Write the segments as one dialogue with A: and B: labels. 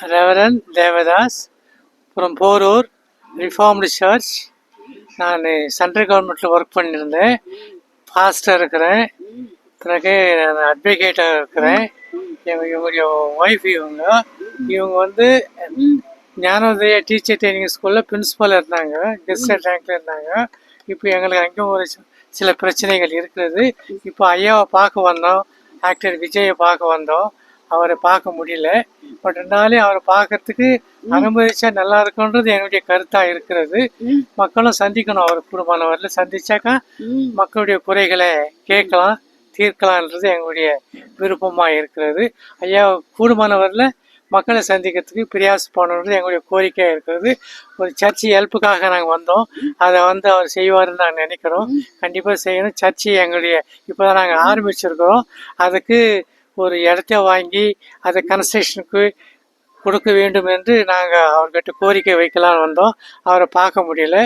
A: Reverend Devadas அப்புறம் Porur reformed church நான் central கவர்மெண்ட்டில் ஒர்க் பண்ணியிருந்தேன். பாஸ்டர் இருக்கிறேன். பிறகு நான் அட்வொகேட்டாக இருக்கிறேன். இவங்க இவங்களுடைய ஒய்ஃப் இவங்க. இவங்க வந்து ஞானோதய டீச்சர் ட்ரைனிங் ஸ்கூலில் பிரின்ஸிபல் இருந்தாங்க. கெஸ்ட் ரேங்கில் இருந்தாங்க. இப்போ எங்களுக்கு அங்கேயும் ஒரு சில பிரச்சனைகள் இருக்கிறது இப்போ ஐயாவை பார்க்க வந்தோம். ஆக்டர் விஜயை பார்க்க வந்தோம். அவரை பார்க்க முடியல. பட் இருந்தாலும் அவரை பார்க்கறதுக்கு அனுமதிச்சா நல்லா இருக்குன்றது என்னுடைய கருத்தாக இருக்கிறது. மக்களும் சந்திக்கணும் அவர் குடும்பமானவரில் சந்திச்சாக்கா மக்களுடைய குறைகளை கேட்கலாம் தீர்க்கலான்றது எங்களுடைய விருப்பமாக இருக்கிறது. ஐயா கூடுமானவரில் மக்களை சந்திக்கிறதுக்கு பிரயாசப்படணுன்றது எங்களுடைய கோரிக்கையாக இருக்கிறது. ஒரு சர்ச்சு ஹெல்ப்புக்காக நாங்கள் வந்தோம். அதை வந்து அவர் செய்வாருன்னு நாங்கள் நினைக்கிறோம். கண்டிப்பாக செய்யணும். சர்ச்சு எங்களுடைய இப்போ தான் நாங்கள் ஆரம்பிச்சிருக்கிறோம். அதுக்கு ஒரு இடத்த வாங்கி அதை கன்ஸ்ட்ரக்ஷனுக்கு கொடுக்க வேண்டும் என்று நாங்கள் அவர்கிட்ட கோரிக்கை வைக்கலாம்னு வந்தோம். அவரை பார்க்க முடியல.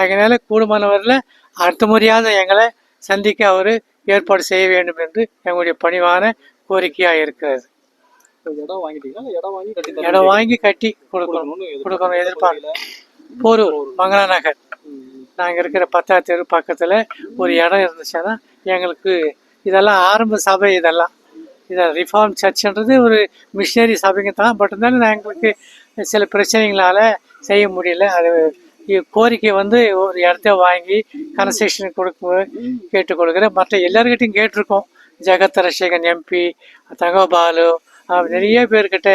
A: அதனால கூடுமானவரில் அடுத்த முறையாவது எங்களை சந்திக்க அவர் ஏற்பாடு செய்ய வேண்டும் என்று எங்களுடைய பணிவான கோரிக்கையாக இருக்கிறது.
B: இடம் வாங்கிட்டீங்களா? இல்ல இடம் வாங்கி கட்டி
A: இடம் வாங்கி கட்டி கொடுக்கணும். கொடுக்கணும் எதிர்பார்க்கல போரூர். மங்களா நகர். நாங்கள் இருக்கிற பத்தாவது தெரு பக்கத்தில் ஒரு இடம் இருந்துச்சுன்னா எங்களுக்கு இதெல்லாம் ஆரம்ப சபை இதெல்லாம். இதை ரிஃபார்ம் சர்ச்ன்றது ஒரு மிஷினரி சபைங்க தான் பட் இருந்தாலும் நான் எங்களுக்கு சில பிரச்சனைகளால் செய்ய முடியல. அது கோரிக்கை வந்து ஒரு இடத்த வாங்கி கன்ஸ்ட்ரக்ஷன் கொடுக்க கேட்டுக் கொடுக்குறேன் மற்ற எல்லாருக்கிட்டையும் கேட்டிருக்கோம். ஜெகத் ரசேகன் எம்பி தங்கபாலு நிறைய பேர்கிட்ட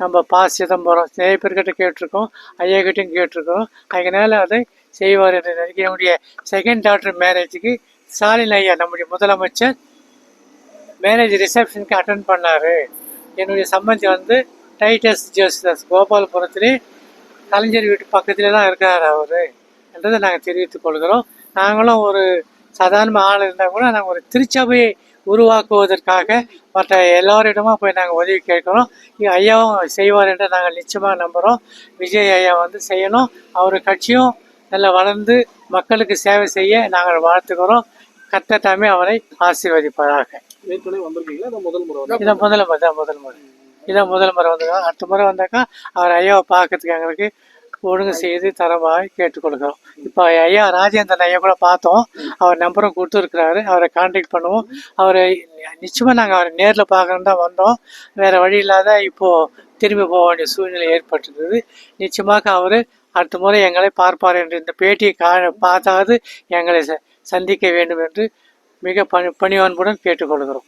A: நம்ம பா சிதம்பரம் நிறைய பேர்கிட்ட கேட்டிருக்கோம். ஐயாக்கிட்டையும் கேட்டிருக்கோம். அதனால் அதை செய்வார் என்று நினைக்கிறேன். என்னுடைய செகண்ட் டாக்டர் மேரேஜுக்கு ஸ்டாலின் ஐயா நம்முடைய முதலமைச்சர் மேரேஜ் ரிசப்ஷனுக்கு அட்டன் பண்ணார். என்னுடைய சம்பந்தி வந்து டைட்டஸ் ஜோசஸ் கோபால்புரத்திலே கலைஞர் வீட்டு பக்கத்தில் தான் இருக்கார் அவர். என்றதை நாங்கள் தெரிவித்துக் கொள்கிறோம். நாங்களும் ஒரு சாதாரண ஆள் இருந்தால் கூட நாங்கள் ஒரு திருச்சபையை உருவாக்குவதற்காக மற்ற எல்லோரிடமும் போய் நாங்கள் உதவி கேட்குறோம். ஐயாவும் செய்வார் என்று நாங்கள் நிச்சயமாக நம்புகிறோம் விஜய் ஐயா வந்து செய்யணும். அவர் கட்சியும் நல்லா வளர்ந்து மக்களுக்கு சேவை செய்ய நாங்கள் வாழ்த்துக்கிறோம் கத்தட்டாமே அவரை ஆசீர்வதிப்பதாக
B: ஏற்கனவே வந்திருக்கீங்களா? முதல் முறை வந்து.
A: முதல் முறை தான் முதல் முறை. இதான் முதல் முறை வந்திருக்கோம் அடுத்த முறை வந்தாக்கா அவர் ஐயாவை பார்க்கறதுக்கு எங்களுக்கு ஒழுங்கு செய்து தரமாக கேட்டுக்கொள்கிறோம் இப்போ ஐயா ராஜேந்திரன் ஐயா கூட பார்த்தோம். அவர் நம்பரும் கொடுத்துருக்குறாரு. அவரை காண்டாக்ட் பண்ணுவோம். அவரை நிச்சயமாக நாங்கள் அவரை நேரில் பார்க்கணும் தான் வந்தோம். வேறு வழி இல்லாத இப்போது திரும்பி போக வேண்டிய சூழ்நிலை ஏற்பட்டிருந்தது. நிச்சயமாக அவர் அடுத்த முறை எங்களை பார்ப்பார் என்று இந்த பேட்டியை கா பார்த்தாவது எங்களை ச- சந்திக்க வேண்டும் என்று மிக பணி பணிவன்புடன் கேட்டுக்கொள்கிறோம்.